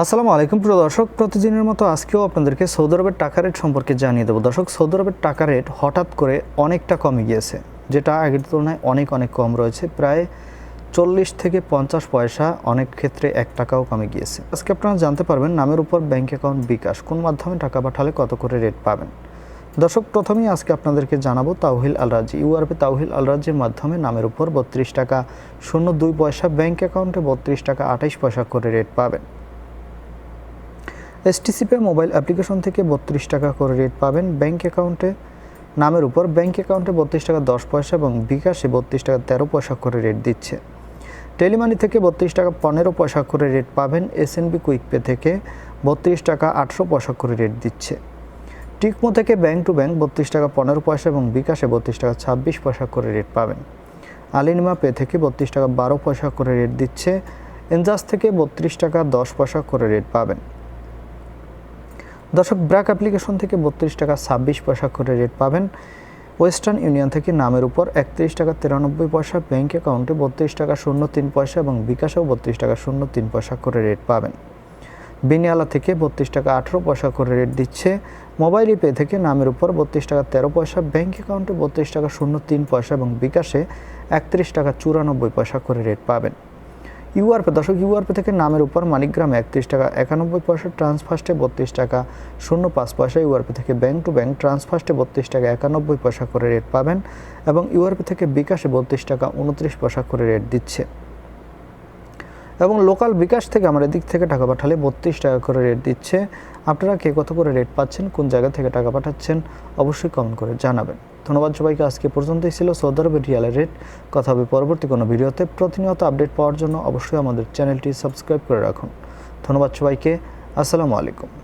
আসসালামু আলাইকুম প্রিয় দর্শক, প্রতিদিনের মতো আজকেও আপনাদেরকে সৌদি আরবের টাকা রেট সম্পর্কে জানিয়ে দেবো। দর্শক, সৌদি আরবের টাকা রেট হঠাৎ করে অনেকটা কমে গিয়েছে, যেটা আগের তুলনায় অনেক অনেক কম রয়েছে। প্রায় চল্লিশ থেকে পঞ্চাশ পয়সা অনেক ক্ষেত্রে এক টাকাও কমে গিয়েছে। আজকে আপনারা জানতে পারবেন নামের উপর ব্যাঙ্ক অ্যাকাউন্ট বিকাশ, কোন মাধ্যমে টাকা পাঠালে কত করে রেট পাবেন। দর্শক, প্রথমেই আজকে আপনাদেরকে জানাব তাওহিল আলরাজি ইউআরপি তাওহিল আলরাজির মাধ্যমে নামের উপর বত্রিশ টাকা, শূন্য দুই পয়সা ব্যাংক অ্যাকাউন্টে বত্রিশ টাকা আঠাইশ পয়সা করে রেট পাবেন। এসটিসি পে মোবাইল অ্যাপ্লিকেশন থেকে বত্রিশ টাকা করে রেট পাবেন ব্যাংক অ্যাকাউন্টে। নামের উপর ব্যাংক অ্যাকাউন্টে বত্রিশ টাকা দশ পয়সা এবং বিকাশে বত্রিশ টাকা তেরো পয়সা করে রেট দিচ্ছে। টেলিমানি থেকে বত্রিশ টাকা পনেরো পয়সা করে রেট পাবেন এসএনবি কুইক পে থেকে বত্রিশ টাকা আটশো পয়সা করে রেট দিচ্ছে। টিকমো থেকে ব্যাংক টু ব্যাংক বত্রিশ টাকা পনেরো পয়সা এবং বিকাশে বত্রিশ টাকা ছাব্বিশ পয়সা করে রেট পাবেন। আলিনিমা পে থেকে বত্রিশ টাকা বারো পয়সা করে রেট দিচ্ছে। এনজাস থেকে বত্রিশ টাকা দশ পয়সা করে রেট পাবেন। দর্শক, ব্র্যাক অ্যাপ্লিকেশন থেকে বত্রিশ টাকা ছাব্বিশ পয়সা করে রেট পাবেন। ওয়েস্টার্ন ইউনিয়ন থেকে নামের উপর একত্রিশ টাকা তিরানব্বই পয়সা ব্যাঙ্ক অ্যাকাউন্টে বত্রিশ টাকা শূন্য তিন পয়সা এবং বিকাশেও বত্রিশ টাকা শূন্য তিন পয়সা করে রেট পাবেন। বিনিয়ালা থেকে বত্রিশ টাকা আঠেরো পয়সা করে রেট দিচ্ছে। মোবাইল পে থেকে নামের উপর বত্রিশ টাকা তেরো পয়সা ব্যাঙ্ক অ্যাকাউন্টে বত্রিশ টাকা শূন্য তিন পয়সা এবং বিকাশে একত্রিশ টাকা চুরানব্বই পয়সা করে রেট পাবেন। ইউআরপে, দর্শক, ইউআরপি থেকে নামের উপর মানিকগ্রাম একত্রিশ টাকা, একানব্বই পয়সা ট্রান্সফার্স্টে বত্রিশ টাকা, শূন্য পাঁচ পয়সা ইউআরপি থেকে ব্যাঙ্ক টু ব্যাংক ট্রান্সফার্স্টে বত্রিশ টাকা, একানব্বই পয়সা করে রেট পাবেন এবং ইউআরপে থেকে বিকাশে বত্রিশ টাকা, উনত্রিশ পয়সা করে রেট দিচ্ছে। এবং লোকাল বিকাশ থেকে আমার এদিক থেকে টাকা পাঠালে বত্রিশ টাকা করে রেট দিচ্ছে। আপনারা কে কত করে রেট পাচ্ছেন, কোন জায়গা থেকে টাকা পাঠাচ্ছেন, অবশ্যই কমেন্ট করে জানাবেন। ধন্যবাদ সবাইকে, আজকে পর্যন্তই ছিল সৌদি আরবের রিয়ালের রেট কথা হবে পরবর্তী কোনো ভিডিওতে। প্রতিনিয়ত আপডেট পাওয়ার জন্য অবশ্যই আমাদের চ্যানেলটি সাবস্ক্রাইব করে রাখুন। ধন্যবাদ সবাইকে, আসসালামু আলাইকুম।